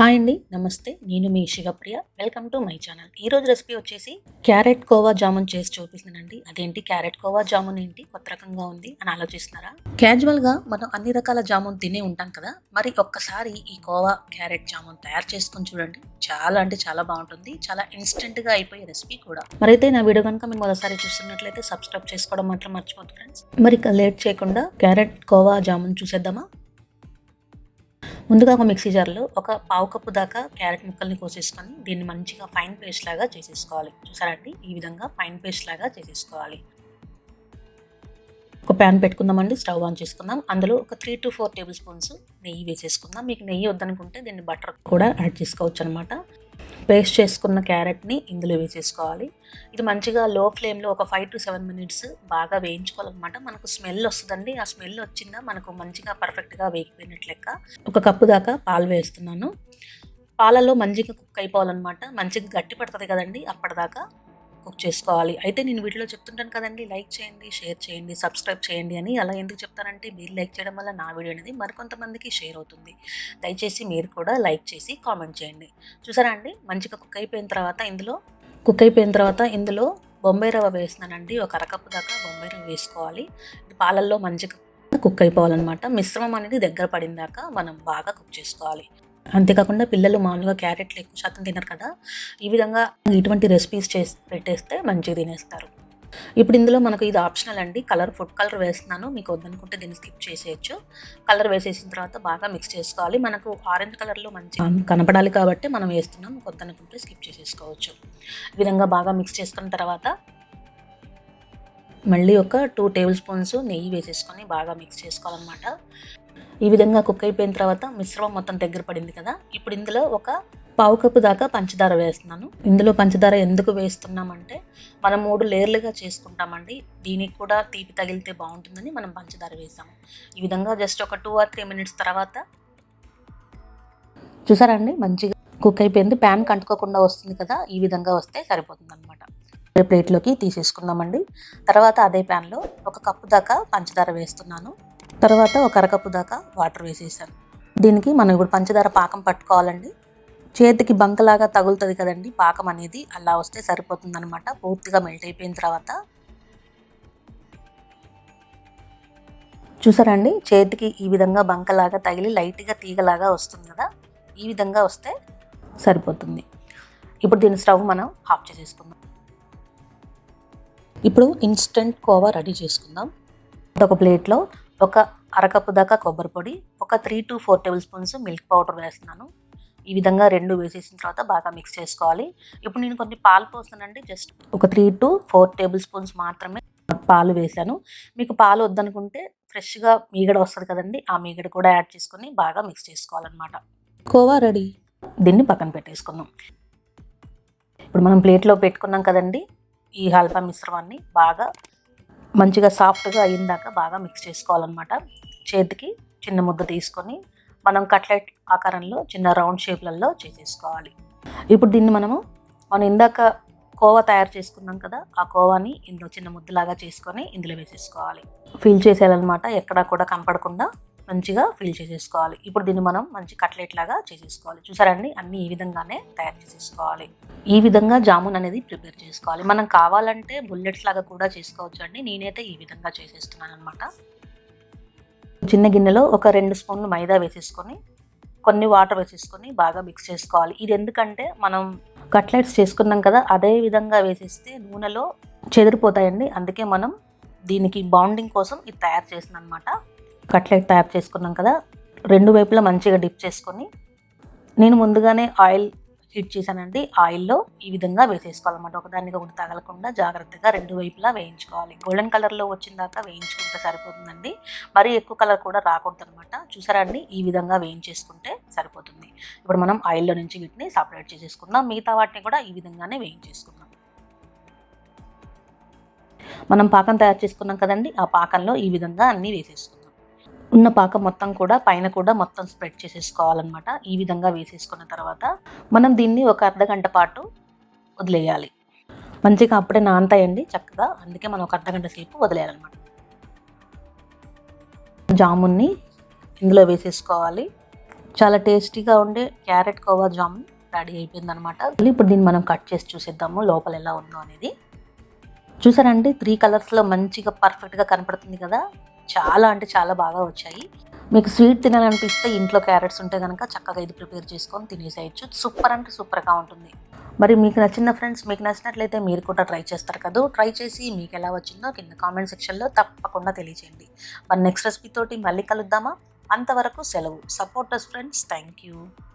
Hi అండి నమస్తే. నేను మీ Shivapriya welcome to my channel ఈ రోజు రెసిపీ వచ్చేసి క్యారెట్ కోవా జామున్ చేసి చూపిస్తున్నానండి. అదేంటి క్యారెట్ కోవా జామున్ ఏంటి? కొత్త రకంగా ఉంది అని ఆలోచిస్తున్నారా? క్యాజువల్గా మనం అన్ని రకాల జామున్ తినే ఉంటాం కదా. మరి ఒక్కసారి ఈ కోవా క్యారెట్ జామున్ తయారు చేసుకొని చూడండి. చాలా అంటే చాలా బాగుంటుంది. చాలా ఇన్స్టెంట్గా అయిపోయే రెసిపీ కూడా. మరైతే నా వీడియో కనుక మీరు మొదటిసారి చూస్తున్నట్లయితే సబ్స్క్రైబ్ చేసుకోవడం మాత్రం మర్చిపోతుంది ఫ్రెండ్స్ మరి ఇక లేట్ చేయకుండా క్యారెట్ కోవా జామున్ చూసేద్దామా? ముందుగా ఒక మిక్సీ జార్లో ఒక పావు కప్పు దాకా క్యారెట్ ముక్కల్ని కోసేసుకొని దీన్ని మంచిగా ఫైన్ పేస్ట్ లాగా చేసేసుకోవాలి. చూసారండి ఈ విధంగా ఫైన్ పేస్ట్ లాగా చేసేసుకోవాలి. ఒక ప్యాన్ పెట్టుకుందామండి స్టవ్ ఆన్ చేసుకుందాం. అందులో ఒక three to four tablespoons నెయ్యి వేసేసుకుందాం. మీకు నెయ్యి వద్దనుకుంటే దీన్ని బటర్ కూడా యాడ్ చేసుకోవచ్చు అనమాట పేస్ట్ చేసుకున్న క్యారెట్ని ఇందులో వేసేసుకోవాలి. ఇది మంచిగా లో ఫ్లేమ్లో ఒక ఫైవ్ టు సెవెన్ మినిట్స్ బాగా వేయించుకోవాలన్నమాట. మనకు స్మెల్ వస్తుందండి. ఆ స్మెల్ వచ్చిందా మనకు మంచిగా పర్ఫెక్ట్గా వేగిపోయినట్లు లెక్క. ఒక కప్పు దాకా పాలు వేస్తున్నాను. పాలలో మంచిగా కుక్ అయిపోవాలన్నమాట. మంచిగా గట్టి పడుతుంది కదండి అప్పటిదాకా. కుక్ చేసుకోవాలి. అయితే నేను వీడియోలో చెప్తుంటాను కదండి లైక్ చేయండి షేర్ చేయండి సబ్స్క్రైబ్ చేయండి అని అలా ఎందుకు చెప్తానంటే మీరు లైక్ చేయడం వల్ల నా వీడియో అనేది మరికొంతమందికి షేర్ అవుతుంది. దయచేసి మీరు కూడా లైక్ చేసి కామెంట్ చేయండి. చూసారా అండి? మంచిగా కుక్ అయిపోయిన తర్వాత ఇందులో కుక్ అయిపోయిన తర్వాత ఇందులో బొంబాయి రవ్వ వేస్తున్నానండి. ఒక అరకప్పు దాకా బొంబాయి రవ్వ వేసుకోవాలి. పాలల్లో మంచిగా కుక్ అయిపోవాలన్నమాట. మిశ్రమం అనేది దగ్గర పడిన దాకా మనం బాగా కుక్ చేసుకోవాలి. అంతేకాకుండా పిల్లలు మామూలుగా క్యారెట్లు ఎక్కువ శాతం తినరు కదా ఈ విధంగా ఇటువంటి రెసిపీస్ చేసి పెట్టేస్తే మంచిగా తినేస్తారు. ఇప్పుడు ఇందులో మనకు ఇది ఆప్షనల్ అండి. కలర్ ఫుడ్ కలర్ వేస్తున్నాను. మీకు వద్దనుకుంటే దీన్ని స్కిప్ చేసేయచ్చు. కలర్ వేసేసిన తర్వాత బాగా మిక్స్ చేసుకోవాలి. మనకు ఆరెంజ్ కలర్లో మంచి కనపడాలి కాబట్టి మనం వేస్తున్నాం. వద్దనుకుంటే స్కిప్ చేసేసుకోవచ్చు. ఈ విధంగా బాగా మిక్స్ చేసుకున్న తర్వాత మళ్ళీ ఒక టూ టేబుల్ స్పూన్స్ నెయ్యి వేసేసుకొని బాగా మిక్స్ చేసుకోవాలన్నమాట. ఈ విధంగా కుక్ అయిపోయిన తర్వాత మిశ్రమం మొత్తం దగ్గర పడింది కదా. ఇప్పుడు ఇందులో ఒక పావు కప్పు దాకా పంచదార వేస్తున్నాను. ఇందులో పంచదార ఎందుకు వేస్తున్నామంటే మనం మూడు లేయర్లుగా చేసుకుంటామండి. దీనికి కూడా తీపి తగిలితే బాగుంటుందని మనం పంచదార వేసాము. ఈ విధంగా జస్ట్ ఒక టూ ఆర్ త్రీ మినిట్స్ తర్వాత చూసారండి మంచిగా కుక్ అయిపోయింది. ప్యాన్ కంటుకోకుండా వస్తుంది కదా ఈ విధంగా వస్తే సరిపోతుంది అనమాట ప్లేట్లోకి తీసేసుకుందామండి. తర్వాత అదే ప్యాన్లో ఒక కప్పు దాకా పంచదార వేస్తున్నాను. తర్వాత ఒక అరకప్పు దాకా వాటర్ వేసేసాను. దీనికి మనం ఇప్పుడు పంచదార పాకం పట్టుకోవాలండి. చేతికి బంకలాగా తగులుతుంది కదండి పాకం అనేది అలా వస్తే సరిపోతుంది అనమాట పూర్తిగా మెల్ట్ అయిపోయిన తర్వాత చూసారండి చేతికి ఈ విధంగా బంకలాగా తగిలి లైట్గా తీగలాగా వస్తుంది కదా ఈ విధంగా వస్తే సరిపోతుంది. ఇప్పుడు దీని స్టవ్ మనం ఆఫ్ చేసేసుకుందాం. ఇప్పుడు ఇన్స్టెంట్ కోవా రెడీ చేసుకుందాం. ఒక ప్లేట్లో ఒక అరకప్పు దాకా కొబ్బరి పొడి ఒక three to four tablespoons milk powder వేస్తున్నాను. ఈ విధంగా రెండు వేసేసిన తర్వాత బాగా మిక్స్ చేసుకోవాలి. ఇప్పుడు నేను కొన్ని పాలు పోస్తానండి జస్ట్ ఒక three to four tablespoons మాత్రమే పాలు వేసాను మీకు పాలు వద్దనుకుంటే ఫ్రెష్గా మీగడ వస్తుంది కదండి ఆ మీగడ కూడా యాడ్ చేసుకొని బాగా మిక్స్ చేసుకోవాలన్నమాట. కోవా రెడీ. దీన్ని పక్కన పెట్టేసుకుందాం. ఇప్పుడు మనం ప్లేట్లో పెట్టుకున్నాం కదండి ఈ హల్వా మిశ్రమాన్ని బాగా మంచిగా సాఫ్ట్గా అయ్యిందాక బాగా మిక్స్ చేసుకోవాలన్నమాట. చేతికి చిన్న ముద్ద తీసుకొని మనం కట్లెట్ ఆకారంలో చిన్న రౌండ్ షేప్లలో చేసేసుకోవాలి. ఇప్పుడు దీన్ని మనము మనం ఇందాక కోవా తయారు చేసుకున్నాం కదా ఆ కోవాని ఇందులో చిన్న ముద్దలాగా చేసుకొని ఇందులో వేసేసుకోవాలి. ఫిల్ చేసేయాలన్నమాట ఎక్కడా కూడా కనపడకుండా. మంచిగా ఫిల్ చేసేసుకోవాలి. ఇప్పుడు దీన్ని మనం మంచి కట్లెట్ లాగా చేసేసుకోవాలి. చూసారండి? అన్ని ఈ విధంగానే తయారు చేసేసుకోవాలి. ఈ విధంగా జామున్ అనేది ప్రిపేర్ చేసుకోవాలి. మనం కావాలంటే బుల్లెట్స్ లాగా కూడా చేసుకోవచ్చు అండి నేనైతే ఈ విధంగా చేసేస్తున్నాను అనమాట చిన్న గిన్నెలో ఒక రెండు స్పూన్లు మైదా వేసేసుకొని కొన్ని వాటర్ వేసేసుకొని బాగా మిక్స్ చేసుకోవాలి. ఇది ఎందుకంటే మనం కట్లెట్స్ చేసుకున్నాం కదా అదే విధంగా వేసేస్తే నూనెలో చెదిరిపోతాయండి. అందుకే మనం దీనికి బౌండింగ్ కోసం ఇది తయారు చేసిన అనమాట కట్లెట్ తయారు చేసుకున్నాం కదా రెండు వైపులా మంచిగా డిప్ చేసుకొని నేను ముందుగానే ఆయిల్ హీట్ చేశానండి. ఆయిల్లో ఈ విధంగా వేసేసుకోవాలన్నమాట. ఒకదానికి ఒకటి తగలకుండా జాగ్రత్తగా రెండు వైపులా వేయించుకోవాలి. గోల్డెన్ కలర్లో వచ్చిన దాకా వేయించుకుంటే సరిపోతుందండి. మరీ ఎక్కువ కలర్ కూడా రాకూడదు అనమాట చూసారా అండి? ఈ విధంగా వేయించేసుకుంటే సరిపోతుంది. ఇప్పుడు మనం ఆయిల్లో నుంచి వీటిని సపరేట్ చేసేసుకుందాం. మిగతా వాటిని కూడా ఈ విధంగానే వేయించేసుకుందాం. మనం పాకం తయారు చేసుకున్నాం కదండి? ఆ పాకంలో ఈ విధంగా అన్నీ వేసేసుకుందాం. ఉన్న పాకం మొత్తం కూడా పైన కూడా మొత్తం స్ప్రెడ్ చేసేసుకోవాలన్నమాట. ఈ విధంగా వేసేసుకున్న తర్వాత మనం దీన్ని ఒక అర్ధ గంట పాటు వదిలేయాలి. మంచిగా అప్పుడే నానతాయండి చక్కగా. అందుకే మనం ఒక అర్ధ గంట సేపు వదిలేయాలన్నమాట. జామున్ని ఇందులో వేసేసుకోవాలి. చాలా టేస్టీగా ఉండే క్యారెట్ కోవా జామున్ రెడీ అయిపోయింది అనమాట ఇప్పుడు దీన్ని మనం కట్ చేసి చూసేద్దాము లోపల ఎలా ఉందో అనేది. చూసారండి? త్రీ కలర్స్లో మంచిగా పర్ఫెక్ట్గా కనపడుతుంది కదా? చాలా అంటే చాలా బాగా వచ్చాయి. మీకు స్వీట్ తినాలనిపిస్తే ఇంట్లో క్యారెట్స్ ఉంటే కనుక చక్కగా ఇది ప్రిపేర్ చేసుకొని తినేసేయచ్చు. సూపర్ అంటే సూపర్గా ఉంటుంది. మరి మీకు నచ్చిన ఫ్రెండ్స్ మీకు నచ్చినట్లయితే మీరు కూడా ట్రై చేస్తారు కదా? ట్రై చేసి మీకు ఎలా వచ్చిందో కింద కామెంట్ సెక్షన్లో తప్పకుండా తెలియజేయండి మరి నెక్స్ట్ రెసిపీతోటి మళ్ళీ కలుద్దామా? అంతవరకు సెలవు. Supporters friends thank you.